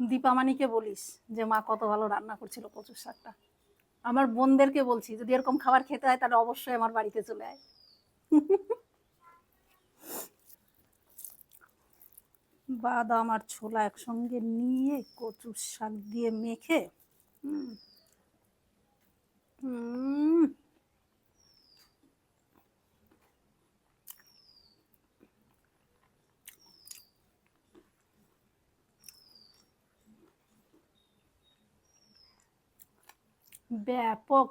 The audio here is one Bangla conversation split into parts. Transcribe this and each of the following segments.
দীপামানিকে বলিস যে, মা, কত ভালো রান্না করছিল কচুর শাকটা। আমার বোনদেরকে বলছি, যদি এরকম খাবার খেতে হয়, তাহলে অবশ্যই আমার বাড়িতে চলে আয়। বাদাম আর ছোলা একসঙ্গে নিয়ে কচুর শাক দিয়ে মেখে, হুম হুম ব্যাপক।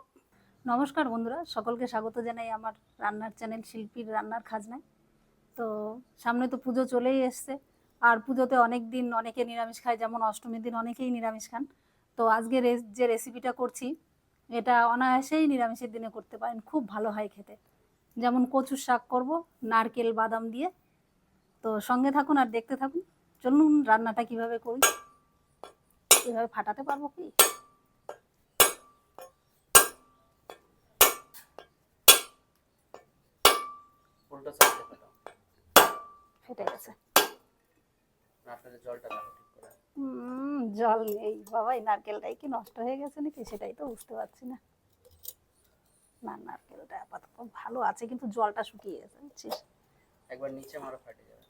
নমস্কার বন্ধুরা, সকলকে স্বাগত জানাই আমার রান্নার চ্যানেল শিল্পীর রান্নার খাজনায়। তো সামনে তো পুজো চলেই এসছে, আর পুজোতে অনেক দিন অনেকে নিরামিষ খায়, যেমন অষ্টমীর দিন অনেকেই নিরামিষ খান। তো আজকে যে রেসিপিটা করছি, এটা অনায়াসেই নিরামিষের দিনে করতে পারেন, খুব ভালো হয় খেতে। যেমন কচুর শাক করব, নারকেল, বাদাম দিয়ে। তো সঙ্গে থাকুন আর দেখতে থাকুন, চলুন রান্নাটা কীভাবে করি, এভাবে ফাটাতে পারব কি? ফেটাও ফেটে গেছে। নারকেলের জলটা ঠিক করে। উম, জল নেই। বাবা এই নারকেলটাই কি নষ্ট হয়ে গেছে নাকি? সেটাই তো বুঝতে পারছি না। না নারকেলটা আপাতত ভালো আছে কিন্তু জলটা শুকিয়ে গেছে বুঝছিস? একবার নিচে মারো ফাটে যাবে।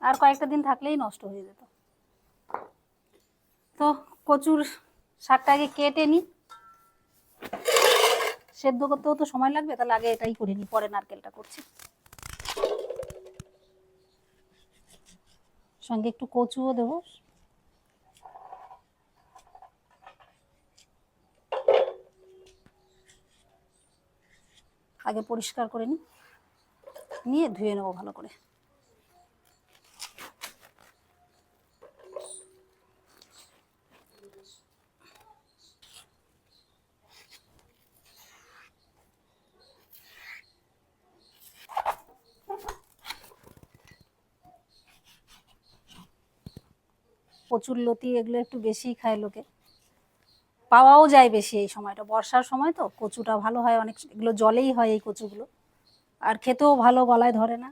আর কয়েকটা দিন থাকলেই নষ্ট হয়ে যেত। তো কচুর শাকটা আগে কেটে নি। সেদ্ধ করতেও তো সময় লাগবে, তাহলে আগে এটাই করে নিই, পরে নারকেলটা করছি। সঙ্গে একটু কচুও দেবো। আগে পরিষ্কার করে নি নিয়ে ধুয়ে নেব ভালো করে। প্রচুর লতি এগুলো একটু বেশিই খায় লোকে। পাওয়াও যায় বেশি এই সময়টা। বর্ষার সময় তো কচুটা ভালো হয়, অনেক, এগুলো জলেই হয় এই কচুগুলো। আর খেতেও ভালো গলায় ধরে না।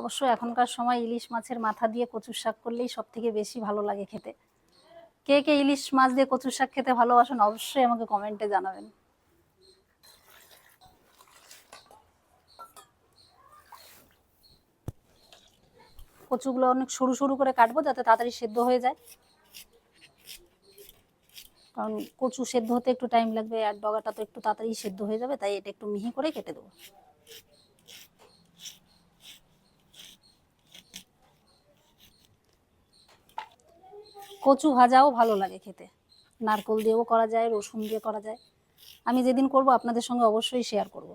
অবশ্য এখনকার সময় ইলিশ মাছের মাথা দিয়ে কচুর শাক করলেই সব থেকে বেশি ভালো লাগে খেতে। কে কে ইলিশ মাছ দিয়ে কচুর শাক খেতে ভালোবাসেন অবশ্যই আমাকে কমেন্টে জানাবেন। কচুগুলো অনেক সরু সরু করে কাটবো যাতে তাড়াতাড়ি সেদ্ধ হয়ে যায়। কারণ কচু সেদ্ধ হতে একটু টাইম লাগবে আর ডগাটা তো একটু তাড়াতাড়ি সেদ্ধ হয়ে যাবে, তাই এটা একটু মিহি করে কেটে দেবো। কচু ভাজাও ভালো লাগে খেতে। নারকোল দিয়েও করা যায়, রসুন দিয়ে করা যায়। আমি যেদিন করব আপনাদের সঙ্গে অবশ্যই শেয়ার করব।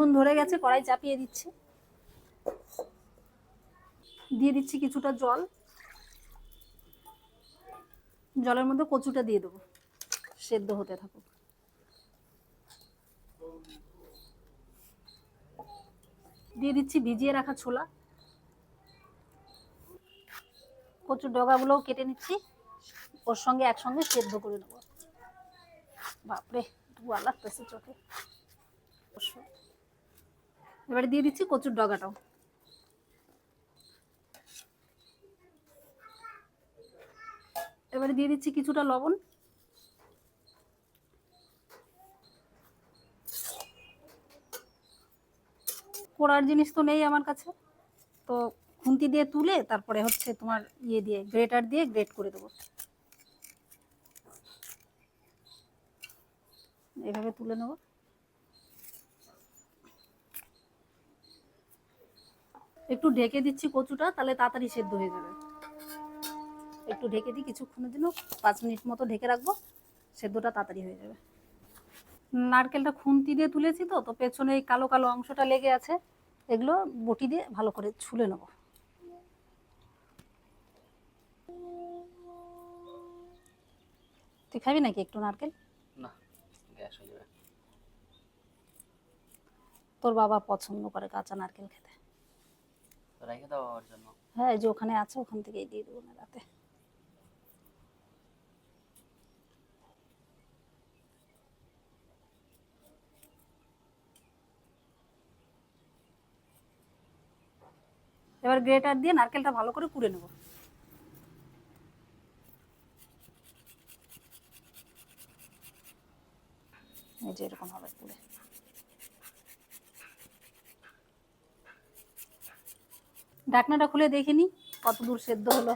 উনুন ধরে গেছে, কড়াই চাপিয়ে দিচ্ছি। দিয়ে দিচ্ছি কিছুটা জল। জলের মধ্যে কচুটা দিয়ে দেবো। সেদ্ধ হতে থাকুক। দিয়ে দিচ্ছি ভিজিয়ে রাখা ছোলা। কচুর ডগাগুলোও কেটে নিচ্ছি। ওর সঙ্গে একসঙ্গে সেদ্ধ করে নেব। বাপরে ধোয়া লাগতেছে চোখে। অবশ্যই এবারে দিয়ে দিচ্ছি কচুর ডগাটাও। এবারে দিয়ে দিচ্ছি কিছুটা লবণ। কোড়ার জিনিস তো নেই আমার কাছে। তো খুন্তি দিয়ে তুলে তারপরে হচ্ছে তোমার ইয়ে দিয়ে, গ্রেটার দিয়ে গ্রেট করে দেবো। এভাবে তুলে নেব। একটু ঢেকে দিচ্ছি কচুটা তাহলে তাড়াতাড়ি সেদ্ধ হয়ে যাবে। একটু ঢেকে দিই কিছুক্ষণের জন্য পাঁচ মিনিট মতো ঢেকে রাখব সেদ্ধটা তাড়াতাড়ি হয়ে যাবে। নারকেলটা খুন্তি দিয়ে তুলেছি তো তো পেছনে এই কালো কালো অংশটা লেগে আছে এগুলো বটি দিয়ে ভালো করে ছুলে নেব। তুই খাবি নাকি একটু নারকেল? না গ্যাস হয়ে যাবে। তোর বাবা পছন্দ করে কাঁচা নারকেল খেতে। রেখে দাও জন্য। হ্যাঁ যে ওখানে আছে, ওখান থেকেই দিয়ে দেবো না রাতে। এবার গ্রেটার দিয়ে নারকেলটা ভালো করে কুড়ে নেব। এই যে এরকম হবে কুড়ে। ঢাকনাটা খুলে দেখিনি কত দূর সেদ্ধ হলো।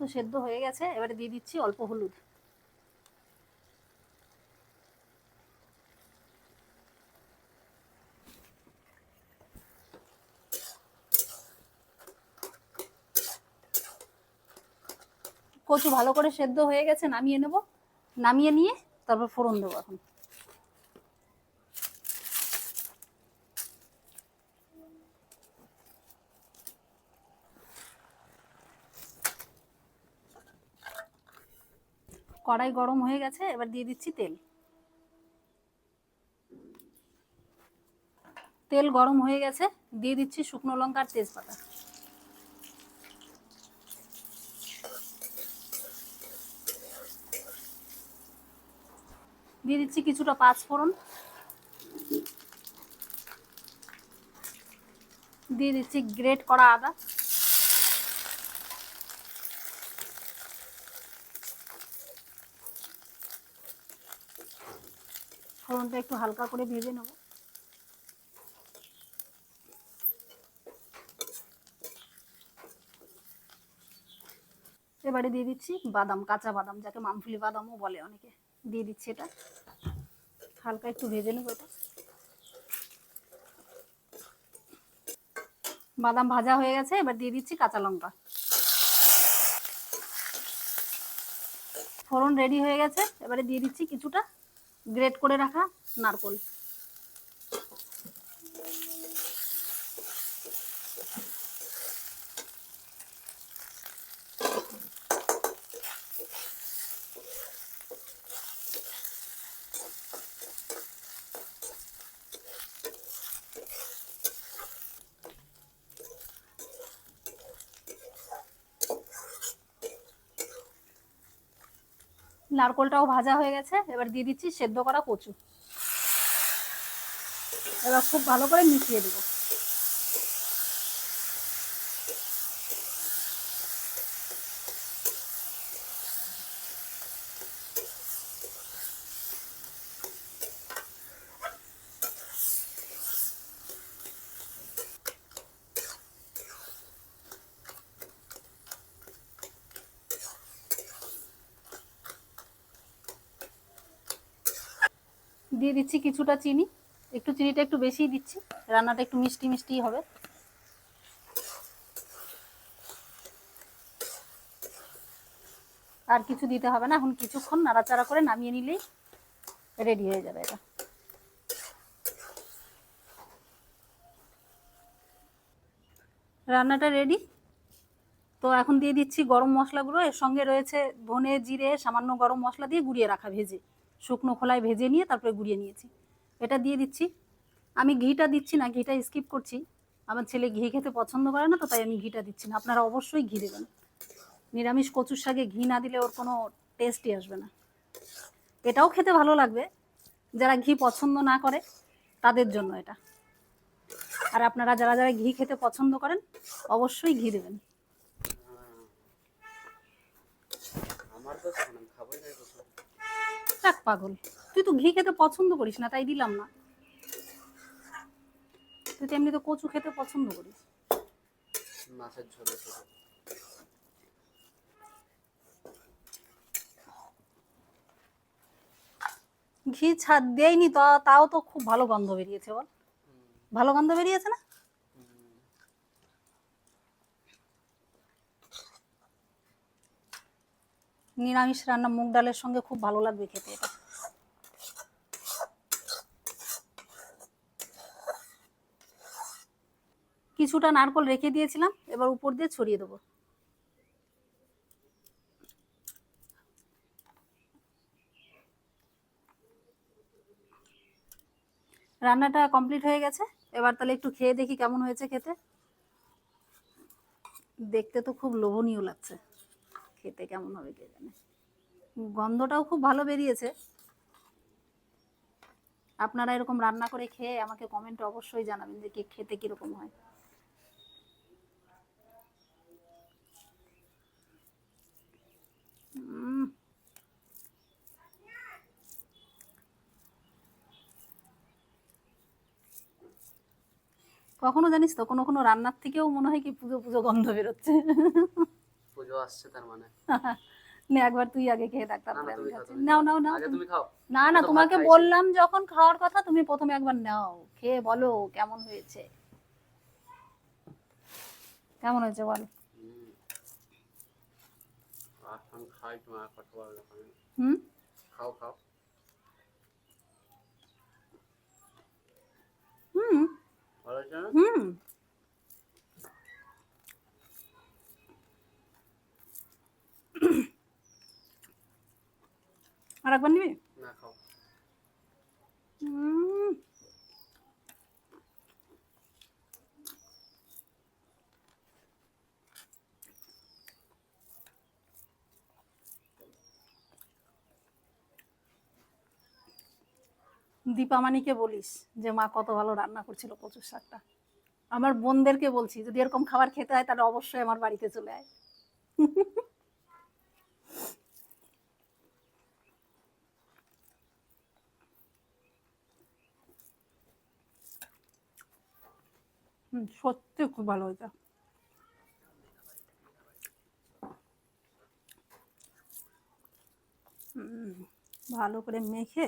তো সেদ্ধ হয়ে গেছে, এবারে দিয়ে দিচ্ছি অল্প হলুদ। কচু ভালো করে সেদ্ধ হয়ে গেছে, নামিয়ে নেব। নামিয়ে নিয়ে তারপর ফোড়ন দেবো এখন। কড়াই গরম হয়ে গেছে, এবার দিয়ে দিচ্ছি তেল। তেল গরম হয়ে গেছে, দিয়ে দিচ্ছি শুকনো লঙ্কা আর তেজপাতা। দিয়ে দিচ্ছি কিছুটা পাঁচ ফোড়ন। দিয়ে দিচ্ছি গ্রেট করা আদা। ফোড়নটা একটু হালকা করে ভেজে নেব। এবারে দিয়ে দিচ্ছি বাদাম, কাঁচা বাদাম, যাকে মামফুলি বাদামও বলে অনেকে। দিয়ে দিচ্ছি এটা। হালকা একটু ভেজে নেব এটা। বাদাম ভাজা হয়ে গেছে, এবার দিয়ে দিচ্ছি কাঁচা লঙ্কা। ফোড়ন রেডি হয়ে গেছে, এবারে দিয়ে দিচ্ছি কিছুটা গ্রেট করে রাখা নারকোল। নারকোলটাও ভাজা হয়ে গেছে, এবার দিয়ে দিচ্ছি সেদ্ধ করা কচু। এবার খুব ভালো করে মিশিয়ে দেবো। দিয়ে দিচ্ছি কিছুটা চিনি। একটু চিনিটা একটু বেশিই দিচ্ছি। রান্নাটা একটু মিষ্টি মিষ্টি হবে। আর কিছু দিতে হবে না। এখন কিছুক্ষণ নাড়াচাড়া করে নামিয়ে নিলেই রেডি হয়ে যাবে এটা। রান্নাটা রেডি। তো এখন দিয়ে দিচ্ছি গরম মশলাগুলো। এর সঙ্গে রয়েছে ধনে, জিরে, সামান্য গরম মশলা দিয়ে গুঁড়িয়ে রাখা ভেজে। শুকনো খোলায় ভেজে নিয়ে তারপরে গুঁড়িয়ে নিয়েছি। এটা দিয়ে দিচ্ছি। আমি ঘিটা দিচ্ছি না, ঘিটা স্কিপ করছি। আমার ছেলে ঘি খেতে পছন্দ করে না, তো তাই আমি ঘিটা দিচ্ছি না। আপনারা অবশ্যই ঘি দেবেন। নিরামিষ কচুর শাকে ঘি না দিলে ওর কোনো টেস্টই আসবে না। এটাও খেতে ভালো লাগবে। যারা ঘি পছন্দ না করে, তাদের জন্য এটা। আর আপনারা যারা যারা ঘি খেতে পছন্দ করেন, অবশ্যই ঘি দেবেন। দেখ পাগল। তুই তো ঘি খেতে পছন্দ করিস না তাই দিলাম না। তুই তো এমনি তো কচু খেতে পছন্দ করিস। মাছের ঝোল ঘি ছাদ দেয়নি তা তাও তো খুব ভালো গন্ধ বেরিয়েছে বল। ভালো গন্ধ বেরিয়েছে না? নিরামিষ রান্না মুগ ডালের সঙ্গে খুব ভালো লাগবে খেতে এটা। কিছুটা নারকল রেখে দিয়েছিলাম, এবার উপর দিয়ে ছড়িয়ে দেবো। রান্নাটা কমপ্লিট হয়ে গেছে, এবার তাহলে একটু খেয়ে দেখি কেমন হয়েছে খেতে। দেখতে তো খুব লোভনীয় লাগছে। খেতে কেমন হবে কে জানে? গন্ধটাও খুব ভালো বেরিয়েছে। আপনারা এরকম রান্না করে খেয়ে আমাকে কমেন্টে অবশ্যই জানাবেন যে কে খেতে কীরকম হয়। কখনো জানিস তো কোনো কোনো রান্নার থেকেও মনে হয় কি পুজো পুজো গন্ধ বেরোচ্ছে। পুজো আসছে তার মানে। নে একবার তুই আগে খেয়ে দেখ তারপরে আমি খাচ্ছি। নাও নাও নাও আগে তুমি- খাও। না না তোমাকে বললাম যখন খাওয়ার কথা তুমি প্রথমে একবার নাও খেয়ে বলো কেমন হয়েছে। কেমন হয়েছে বলো। হুম? খাও খাও হুম ভালো হয়েছে না হুম আর একবার নিবি? না খাও। দীপামানিকে বলিস যে মা কত ভালো রান্না করছিল কচুর শাকটা। আমার বোনদেরকে বলছি যদি এরকম খাবার খেতে হয় তাহলে অবশ্যই আমার বাড়িতে চলে আয়। হুম, সত্যি খুব ভালো হয়েছে। ভালো করে মেখে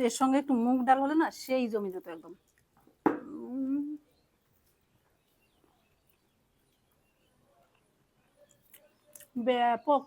এর সঙ্গে একটু মুগ ডাল হলে না সেই জমি যেত একদম। ব্যাপক